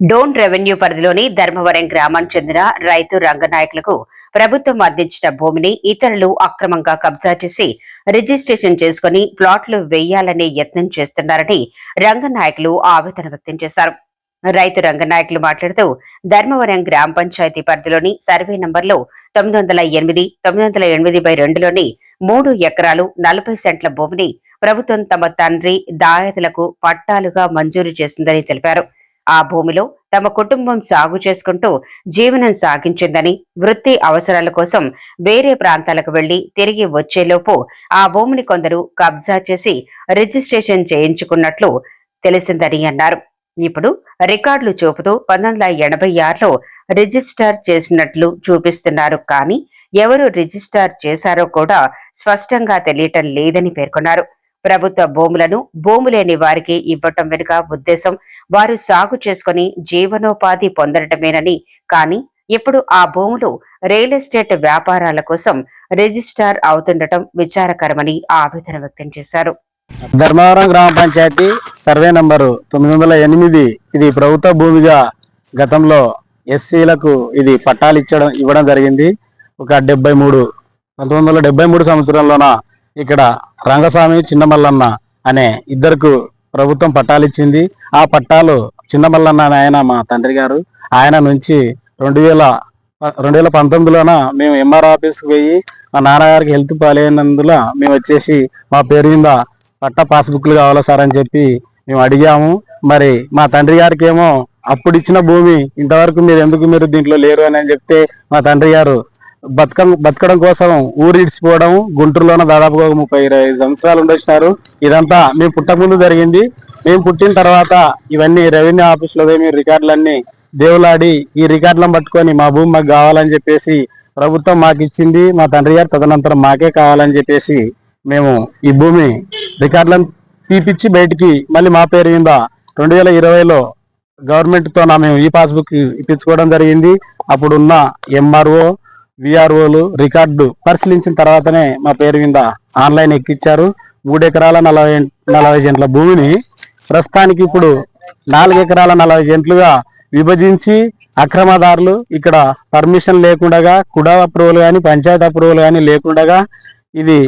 Dhone revenue పరిధిలోని ధర్మవరం గ్రామానికి చెందిన రైతు రంగనాయకులకు ప్రభుత్వం అందించిన భూమిని ఇతరులు అక్రమంగా కబ్జా చేసి రిజిస్ట్రేషన్ చేసుకుని ప్లాట్లు వేయాలనే యత్నం చేస్తున్నారని రంగనాయకులు ఆవేదన వ్యక్తం చేశారు. రైతు రంగనాయకులు మాట్లాడుతూ ధర్మవరం గ్రామ పంచాయతీ పరిధిలోని సర్వే నంబర్లో తొమ్మిది వందల ఎనిమిది తొమ్మిది వందల ఎనిమిది బై రెండులోని మూడు ఎకరాలు నలభై సెంట్ల భూమిని ప్రభుత్వం తమ తండ్రి దాయతులకు పట్టాలుగా మంజూరు చేసిందని తెలిపారు. ఆ భూమిలో తమ కుటుంబం సాగు చేసుకుంటూ జీవనం సాగించిందని వృత్తి అవసరాల కోసం వేరే ప్రాంతాలకు వెళ్ళి తిరిగి వచ్చేలోపు ఆ భూమిని కొందరు కబ్జా చేసి రిజిస్ట్రేషన్ చేయించుకున్నట్లు తెలిసిందని అన్నారు. ఇప్పుడు రికార్డులు చూపుతూ పంతొమ్మిది వందల ఎనభై ఆరులో రిజిస్టర్ చేసినట్లు చూపిస్తున్నారు. కానీ ఎవరు రిజిస్టర్ చేశారో కూడా స్పష్టంగా తెలియటం లేదని పేర్కొన్నారు. ప్రభుత్వ భూములను భూము లేని వారికి ఇవ్వటం వెనుక ఉద్దేశం వారు సాగు చేసుకుని జీవనోపాధి పొందడమేనని కానీ ఇప్పుడు ఆ భూములు రియల్ ఎస్టేట్ వ్యాపారాల కోసం రిజిస్టార్ అవుతుండటం విచారకరమని ఆవేదన వ్యక్తం చేశారు. ధర్మవరం గ్రామ పంచాయతీ సర్వే నంబరు తొమ్మిది వందల ఎనిమిది. ఇది ప్రభుత్వ భూమిగా గతంలో ఎస్సీలకు ఇది పట్టాలు ఇచ్చడం ఇవ్వడం జరిగింది. ఒక డెబ్బై మూడు పంతొమ్మిది వందల డెబ్బై మూడు సంవత్సరంలోన ఇక్కడ రంగస్వామి చిన్నమల్లన్న అనే ఇద్దరుకు ప్రభుత్వం పట్టాలు ఇచ్చింది ఆ పట్టాలు చిన్నమల్లన్న అనే ఆయన మా తండ్రి గారు. ఆయన నుంచి రెండు వేల రెండు వేల పంతొమ్మిదిలోన మేము ఎంఆర్ ఆఫీస్కి పోయి మా నాన్నగారికి హెల్త్ పాలైనందున మేము వచ్చేసి మా పేరు మీద పట్ట పాస్బుక్లు కావాలా సార్ అని చెప్పి మేము అడిగాము. మరి మా తండ్రి గారికి ఏమో అప్పుడు ఇచ్చిన భూమి ఇంతవరకు మీరు ఎందుకు మీరు దీంట్లో లేరు అని చెప్తే మా తండ్రి గారు బతక బతకడం కోసం ఊరు ఇడిచిపోవడం గుంటూరులోనే దాదాపుగా ఒక ముప్పై ఇరవై ఐదు సంవత్సరాలు ఉండొచ్చినారు ఇదంతా మేము పుట్టక ముందు జరిగింది. మేము పుట్టిన తర్వాత ఇవన్నీ రెవెన్యూ ఆఫీస్లో పోయి మీరు రికార్డులన్నీ దేవులాడి ఈ రికార్డులను పట్టుకొని మా భూమి మాకు కావాలని చెప్పేసి ప్రభుత్వం మాకు ఇచ్చింది. మా తండ్రి గారు తదనంతరం మాకే కావాలని చెప్పేసి మేము ఈ భూమి రికార్డులను తీపిచ్చి బయటికి మళ్ళీ మా పేరు మీద రెండు వేల ఇరవైలో గవర్నమెంట్తో నా మేము ఈ పాస్బుక్ ఇప్పించుకోవడం జరిగింది. అప్పుడున్న ఎంఆర్ఓ విఆర్ఓలు రికార్డు పరిశీలించిన తర్వాతనే మా పేరు మీద ఆన్లైన్ ఎక్కిచ్చారు. మూడు ఎకరాల నలభై నలభై జంట్ల భూమిని ప్రస్తుతానికి ఇప్పుడు నాలుగు ఎకరాల నలభై జంట్లుగా విభజించి అక్రమదారులు ఇక్కడ పర్మిషన్ లేకుండా కుడా అప్రూవల్ కానీ పంచాయత్ అప్రూవల్ కానీ లేకుండా ఇది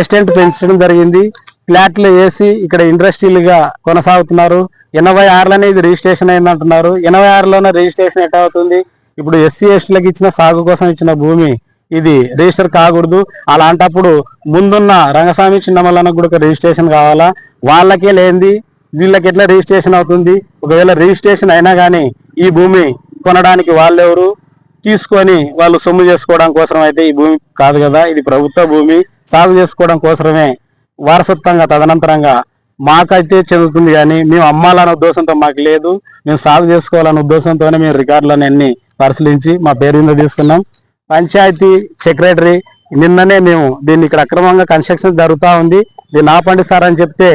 ఎస్టెంట్ పెంచడం జరిగింది. ఫ్లాట్లు వేసి ఇక్కడ ఇండస్ట్రీలుగా కొనసాగుతున్నారు. ఎనభై ఆరులోనే ఇది రిజిస్ట్రేషన్ అయింది అంటున్నారు ఎనభై ఆరులోనే రిజిస్ట్రేషన్ ఎట్లా అవుతుంది? ఇప్పుడు ఎస్సీ ఎస్టీలకు ఇచ్చిన సాగు కోసం ఇచ్చిన భూమి ఇది రిజిస్టర్ కాకూడదు. అలాంటప్పుడు ముందున్న రంగస్వామి చిన్నమల్లనకు కూడా ఒక రిజిస్ట్రేషన్ కావాలా? వాళ్ళకే లేనిది వీళ్ళకి ఎట్లా రిజిస్ట్రేషన్ అవుతుంది? ఒకవేళ రిజిస్ట్రేషన్ అయినా కానీ ఈ భూమి కొనడానికి వాళ్ళెవరు? తీసుకొని వాళ్ళు సొమ్ము చేసుకోవడం కోసం అయితే ఈ భూమి కాదు కదా? ఇది ప్రభుత్వ భూమి. సాగు చేసుకోవడం కోసమే వారసత్వంగా తదనంతరంగా మాకైతే చెందుతుంది కానీ మేము అమ్మాలన్న ఉద్దేశంతో మాకు లేదు. మేము సాగు చేసుకోవాలన్న ఉద్దేశంతోనే మేము రికార్డులను అన్ని పరిశీలించి మా పేరు మీద తీసుకున్నాం. పంచాయతీ సెక్రటరీ నిన్ననే మేము దీన్ని ఇక్కడ అక్రమంగా కన్స్ట్రక్షన్ జరుగుతూ ఉంది. దీన్ని ఆపండి సార్ అని చెప్తే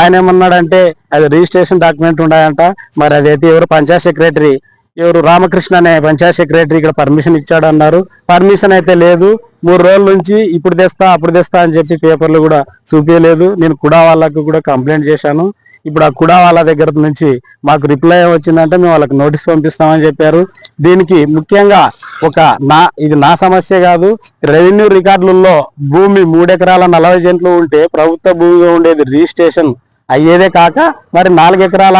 ఆయన ఏమన్నాడంటే అది రిజిస్ట్రేషన్ డాక్యుమెంట్ ఉన్నాయంట. మరి అదైతే ఎవరు పంచాయత్ సెక్రటరీ ఎవరు రామకృష్ణ అనే పంచాయత్ సెక్రటరీ ఇక్కడ పర్మిషన్ ఇచ్చాడు అన్నారు. పర్మిషన్ అయితే లేదు. మూడు రోజుల నుంచి ఇప్పుడు తెస్తా అప్పుడు తెస్తా అని చెప్పి పేపర్లు కూడా చూపించలేదు నేను కూడా వాళ్ళకు కూడా కంప్లైంట్ చేశాను. ఇప్పుడు ఆ కుడా వాళ్ళ దగ్గర నుంచి మాకు రిప్లై వచ్చిందంటే మేము వాళ్ళకి నోటీస్ పంపిస్తామని చెప్పారు. దీనికి ముఖ్యంగా ఒక నా ఇది నా సమస్య కాదు రెవెన్యూ రికార్డులలో భూమి మూడెకరాల నలభై జంట్లు ఉంటే ప్రభుత్వ భూమిగా ఉండేది రిజిస్ట్రేషన్ అయ్యేదే కాక మరి నాలుగు ఎకరాల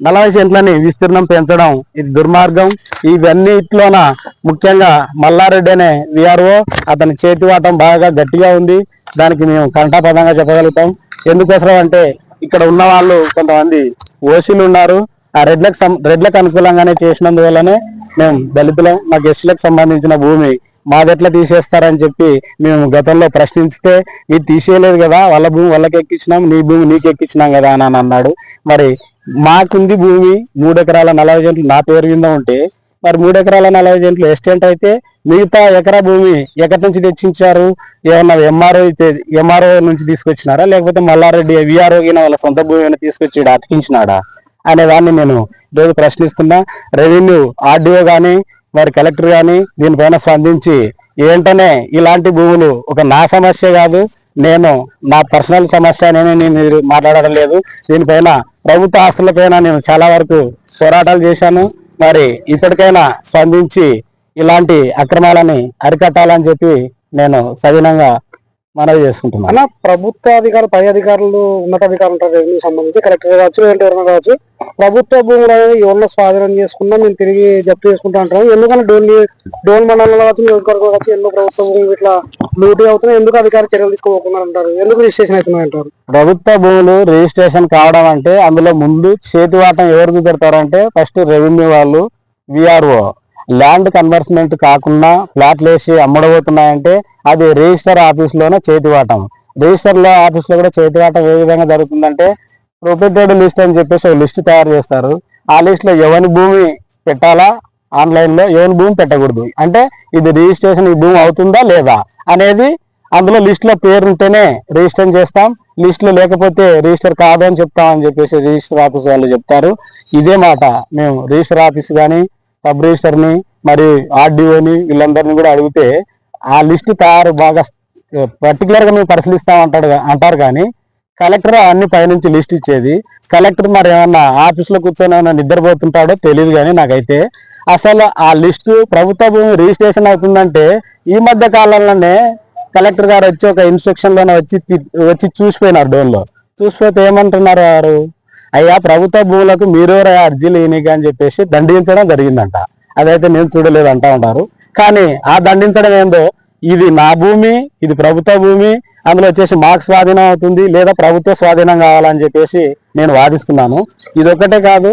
నలభై సెంట్లని విస్తీర్ణం పెంచడం ఇది దుర్మార్గం. ఇవన్నిట్లోన ముఖ్యంగా మల్లారెడ్డి అనే విఆర్ఓ అతని చేతివాటం బాగా గట్టిగా ఉంది. దానికి మేము కంఠాపదంగా చెప్పగలుగుతాం. ఎందుకోసం అంటే ఇక్కడ ఉన్న వాళ్ళు కొంతమంది ఓసీలు ఉన్నారు. ఆ రెడ్లకు రెడ్లకు అనుకూలంగానే చేసినందువల్లనే మేము దళితులం మా గెస్టులకు సంబంధించిన భూమి మాదెట్లా తీసేస్తారని చెప్పి మేము గతంలో ప్రశ్నిస్తే ఇది తీసేయలేదు కదా వాళ్ళ భూమి వాళ్ళకి ఎక్కించినాం నీ భూమి నీకు ఎక్కించినాం కదా అని అన్నాడు. మరి మాకుంది భూమి మూడు ఎకరాల నలభై సెంట్లు నా పేరు కింద ఉంటే మరి మూడు ఎకరాల నలభై సెంట్లు ఎస్టెంట్ అయితే మిగతా ఎకరా భూమి ఎక్కడి నుంచి తెచ్చించారు? ఏమన్నా ఎంఆర్ఓ అయితే ఎంఆర్ఓ నుంచి తీసుకొచ్చినారా? లేకపోతే మల్లారెడ్డి విఆర్ఓ గిన వాళ్ళ సొంత భూమి అయినా తీసుకొచ్చి అతికించినాడా? అనే దాన్ని నేను ఈరోజు ప్రశ్నిస్తున్నా. రెవెన్యూ ఆర్డీఓ కానీ మరి కలెక్టర్ కానీ దీనిపైన స్పందించి ఏంటనే ఇలాంటి భూములు ఒక నా సమస్య కాదు. నేను నా పర్సనల్ సమస్య అనేది నేను ఇది మాట్లాడడం లేదు. దీనిపైన ప్రభుత్వ ఆస్తులపైన నేను చాలా వరకు పోరాటాలు చేశాను. మరి ఇప్పటికైనా స్పందించి ఇలాంటి అక్రమాలని అరికట్టాలని చెప్పి నేను సవినంగా మనవి చేసుకుంటున్నాను అన్న ప్రభుత్వ అధికారులు పై అధికారులు ఉన్నతాధికారులు ఉంటారు రెవెన్యూ సంబంధించి కలెక్టర్ కావచ్చు లేదంటే ఎవరైనా కావచ్చు ప్రభుత్వ భూములు అనేది ఎవరిలో స్వాధీనం చేసుకున్నా మేము తిరిగి జప్తు చేసుకుంటా అంటారు ఎందుకంటే డోన్ డోన్ మండలంలో కావచ్చు నియోజకవర్గం కావచ్చు ఎన్నో ప్రభుత్వ భూములు ఇట్లా లూటీ అవుతున్నాయి ఎందుకు అధికారులు చర్యలు తీసుకోకుండా అంటారు? ఎందుకు రిజిస్ట్రేషన్ అవుతున్నాయి అంటారు? ప్రభుత్వ భూములు రిజిస్ట్రేషన్ కావడం అంటే అందులో ముందు చేతివాటం ఎవరికి పెడతారంటే ఫస్ట్ రెవెన్యూ వాళ్ళు విఆర్ఓ ల్యాండ్ కన్వర్స్మెంట్ కాకుండా ఫ్లాట్లు వేసి అమ్మడబోతున్నాయంటే అది రిజిస్టర్ ఆఫీస్లోనే చేతివాటం. రిజిస్టర్లో ఆఫీస్లో కూడా చేతివాటం ఏ విధంగా జరుగుతుందంటే ప్రొపెటెడ్ లిస్ట్ అని చెప్పేసి ఒక లిస్ట్ తయారు చేస్తారు. ఆ లిస్ట్లో ఎవరి భూమి పెట్టాలా? ఆన్లైన్లో ఎవరి భూమి పెట్టకూడదు. అంటే ఇది రిజిస్ట్రేషన్ ఈ భూమి అవుతుందా లేదా అనేది అందులో లిస్ట్లో పేరు ఉంటేనే రిజిస్టర్ చేస్తాం. లిస్ట్లో లేకపోతే రిజిస్టర్ కాదు అని చెప్తామని చెప్పేసి రిజిస్టర్ ఆఫీస్ వాళ్ళు చెప్తారు. ఇదే మాట. మేము రిజిస్టర్ ఆఫీస్ కానీ సబ్ రిజిస్టర్ని మరి ఆర్డీఓని వీళ్ళందరినీ కూడా అడిగితే ఆ లిస్ట్ తయారు బాగా పర్టికులర్గా మేము పరిశీలిస్తాం అంటాడు అంటారు కానీ కలెక్టర్ అన్ని పైనుంచి లిస్ట్ ఇచ్చేది. కలెక్టర్ మరి ఏమన్నా ఆఫీస్లో కూర్చొని ఏమన్నా నిద్రపోతుంటాడో తెలియదు కానీ నాకైతే అసలు ఆ లిస్టు ప్రభుత్వ భూమి రిజిస్ట్రేషన్ అవుతుందంటే ఈ మధ్య కాలంలోనే కలెక్టర్ గారు వచ్చి ఒక ఇన్స్ట్రక్షన్లోనే వచ్చి వచ్చి చూసిపోయినారు డోన్లో. చూసిపోతే ఏమంటున్నారు వారు? అయ్యా ప్రభుత్వ భూములకు మీరు అర్జీలు ఈయనకి అని చెప్పేసి దండించడం జరిగిందంట. అదైతే నేను చూడలేదు అంటా ఉంటారు కానీ ఆ దండించడం ఏందో ఇది నా భూమి ఇది ప్రభుత్వ భూమి అందులో వచ్చేసి మాకు స్వాధీనం అవుతుంది లేదా ప్రభుత్వ స్వాధీనం కావాలని చెప్పేసి నేను వాదిస్తున్నాను. ఇది ఒక్కటే కాదు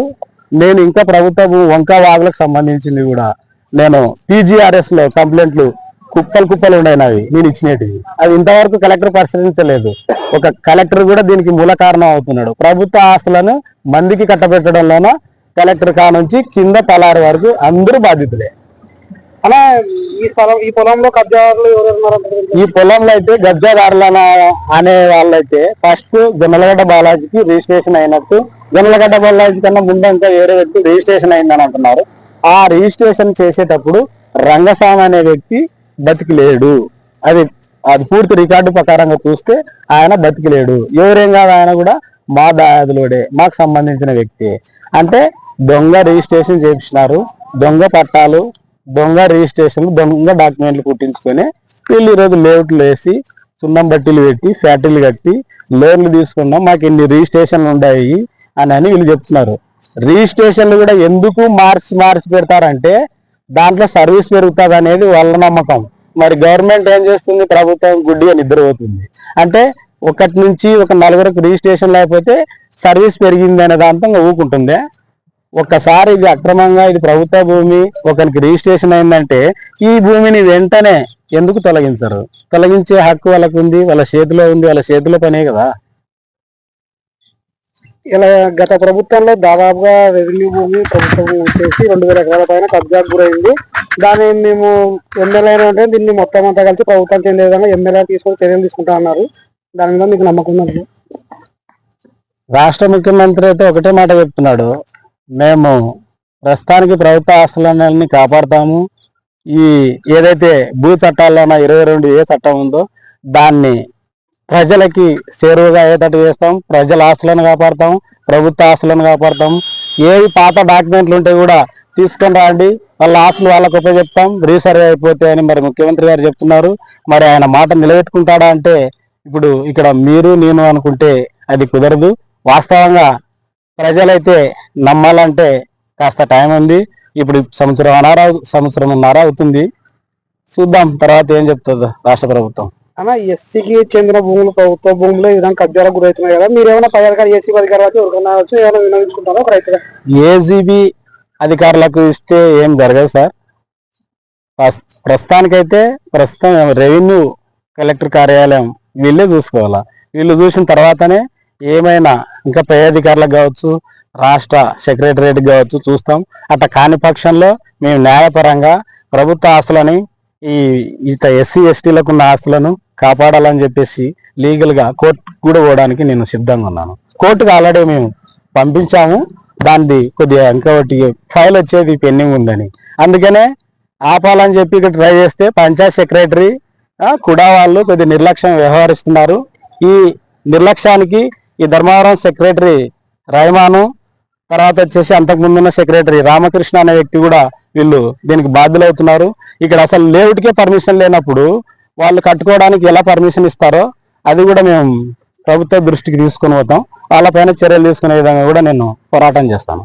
నేను ఇంకా ప్రభుత్వ భూమి వంక వాగులకు సంబంధించింది కూడా. నేను పీజీఆర్ఎస్లో కంప్లైంట్లు కుప్పలు కుప్పలు ఉండైనవి నేను ఇచ్చినటివి. అది ఇంతవరకు కలెక్టర్ పరిశీలించలేదు. ఒక కలెక్టర్ కూడా దీనికి మూల కారణం అవుతున్నాడు. ప్రభుత్వ ఆస్తులను మందికి కట్టబెట్టడంలోనూ కలెక్టర్ కా నుంచి కింద తలారి వరకు అందరూ బాధితులే. అలా ఈ స్థలం ఈ పొలంలో కబ్జాదారులు ఎవరు ఈ పొలంలో అయితే గబ్జాదారుల అనే వాళ్ళైతే ఫస్ట్ జొన్నలగడ్డ బాలాజీకి రిజిస్ట్రేషన్ అయినట్టు జొన్నలగడ్డ బాలాజీ కన్నా ముందు ఇంకా వేరే వ్యక్తి రిజిస్ట్రేషన్ అయిందని అంటున్నారు. ఆ రిజిస్ట్రేషన్ చేసేటప్పుడు రంగస్వామి అనే వ్యక్తి బతికి లేడు అది అది పూర్తి రికార్డు ప్రకారంగా చూస్తే ఆయన బతికి లేడు ఎవరేం కాదు ఆయన కూడా మా దాయాదులోడే మాకు సంబంధించిన వ్యక్తి. అంటే దొంగ రిజిస్ట్రేషన్ చేయించినారు. దొంగ పట్టాలు దొంగ రిజిస్ట్రేషన్ దొంగ డాక్యుమెంట్లు కుట్టించుకొని వీళ్ళు ఈరోజు లేఅవుట్లు వేసి సున్నం బట్టీలు పెట్టి ఫ్యాక్టరీలు కట్టి లోన్లు తీసుకున్నాం మాకు ఇన్ని రిజిస్ట్రేషన్లు ఉన్నాయి అని అని వీళ్ళు చెప్తున్నారు. రిజిస్ట్రేషన్లు కూడా ఎందుకు మార్చి మార్చి పెడతారంటే దాంట్లో సర్వీస్ పెరుగుతుంది అనేది వాళ్ళ నమ్మకం. మరి గవర్నమెంట్ ఏం చేస్తుంది? ప్రభుత్వం గుడ్డిగా నిద్రపోతుంది. అంటే ఒకటి నుంచి ఒక నలుగురికి రిజిస్ట్రేషన్ లేకపోతే సర్వీస్ పెరిగింది అనే దాంతో ఇంకా ఊకుంటుందే. ఒక్కసారి ఇది అక్రమంగా ఇది ప్రభుత్వ భూమి ఒకరికి రిజిస్ట్రేషన్ అయిందంటే ఈ భూమిని వెంటనే ఎందుకు తొలగించరు? తొలగించే హక్కు వాళ్ళకు ఉంది వాళ్ళ చేతిలో ఉంది వాళ్ళ చేతిలో పనే కదా. ఇలా గత ప్రభుత్వంలో దాదాపుగా రెవెన్యూ భూమి ప్రభుత్వం వచ్చేసి రెండు వేల ఎకరాల పైన కబ్జాకు గురైంది. దాన్ని మేము ఎమ్మెల్యే అంటే దీన్ని మొత్తం అంతా కలిసి ప్రభుత్వం చెందే విధంగా ఎమ్మెల్యే తీసుకొని చర్యలు తీసుకుంటా అన్నారు. దాని మీద మీకు నమ్మకం రాష్ట్ర ముఖ్యమంత్రి అయితే ఒకటే మాట చెప్తున్నాడు. మేము ప్రస్తుతానికి ప్రభుత్వ ఆస్తులన్నీ కాపాడుతాము. ఈ ఏదైతే భూ చట్టాల్లోన ఇరవై రెండు ఏ చట్టం ఉందో దాన్ని ప్రజలకి చేరువగా అయ్యేటట్టు చేస్తాం. ప్రజల ఆస్తులను కాపాడతాం. ప్రభుత్వ ఆస్తులను కాపాడతాం. ఏవి పాత డాక్యుమెంట్లు ఉంటే కూడా తీసుకొని రండి. వాళ్ళ ఆస్తులు వాళ్ళకు ఉపయోగిస్తాం. రీసర్వే అయిపోతే అని మరి ముఖ్యమంత్రి గారు చెప్తున్నారు. మరి ఆయన మాట నిలబెట్టుకుంటాడా అంటే ఇప్పుడు ఇక్కడ మీరు నేను అనుకుంటే అది కుదరదు. వాస్తవంగా ప్రజలైతే నమ్మాలంటే కాస్త టైం ఉంది. ఇప్పుడు సంవత్సరం అనారా సంవత్సరంన్నర అవుతుంది. చూద్దాం తర్వాత ఏం చెప్తుందో రాష్ట్ర ప్రభుత్వం. అన్న ఎస్సీకి చెందిన భూములు ప్రభుత్వ భూములు ఈ విధంగా కబ్జాలకు గురవుతున్నాయి కదా. మీరు ఏమైనా పై ఏసీ అధికారులు వచ్చి ఎవరికైనా వచ్చి ఏమైనా వినియోగించుకుంటారా ఒక రైతుగా? ఏజీబీ అధికారులకు ఇస్తే ఏం జరగదు సార్. ప్రస్- ప్రస్తుతానికైతే ప్రస్తుతం రెవెన్యూ కలెక్టర్ కార్యాలయం వీళ్ళే చూసుకోవాలా. వీళ్ళు చూసిన తర్వాతనే ఏమైనా ఇంకా పై అధికారులకు కావచ్చు రాష్ట్ర సెక్రటరేట్ కావచ్చు చూస్తాం. అట్లా కాని పక్షంలో మేము న్యాయపరంగా ప్రభుత్వ ఆస్తులని ఈ ఇత ఎస్సీ ఎస్టీలకు ఉన్న ఆస్తులను కాపాడాలని చెప్పేసి లీగల్గా కోర్టు కూడా పోవడానికి నేను సిద్ధంగా ఉన్నాను. కోర్టుకు ఆల్రెడీ మేము పంపించాము. దానిది కొద్దిగా ఇంకొకటి ఫైల్ వచ్చేది పెండింగ్ ఉందని. అందుకనే ఆపాలని చెప్పి ఇక్కడ ట్రై చేస్తే పంచాయత్ సెక్రటరీ కూడా వాళ్ళు కొద్దిగా నిర్లక్ష్యం వ్యవహరిస్తున్నారు. ఈ నిర్లక్ష్యానికి ఈ ధర్మవరం సెక్రటరీ రైమాను తర్వాత వచ్చేసి అంతకు ముందున్న సెక్రటరీ రామకృష్ణ అనే వ్యక్తి కూడా వీళ్ళు దీనికి బాధ్యులవుతున్నారు. ఇక్కడ అసలు లేఅవుట్కే పర్మిషన్ లేనప్పుడు వాళ్ళు కట్టుకోవడానికి ఎలా పర్మిషన్ ఇస్తారో అది కూడా మేము ప్రభుత్వ దృష్టికి తీసుకొని పోతాం. వాళ్ళపైన చర్యలు తీసుకునే విధంగా కూడా నేను పోరాటం చేస్తాను.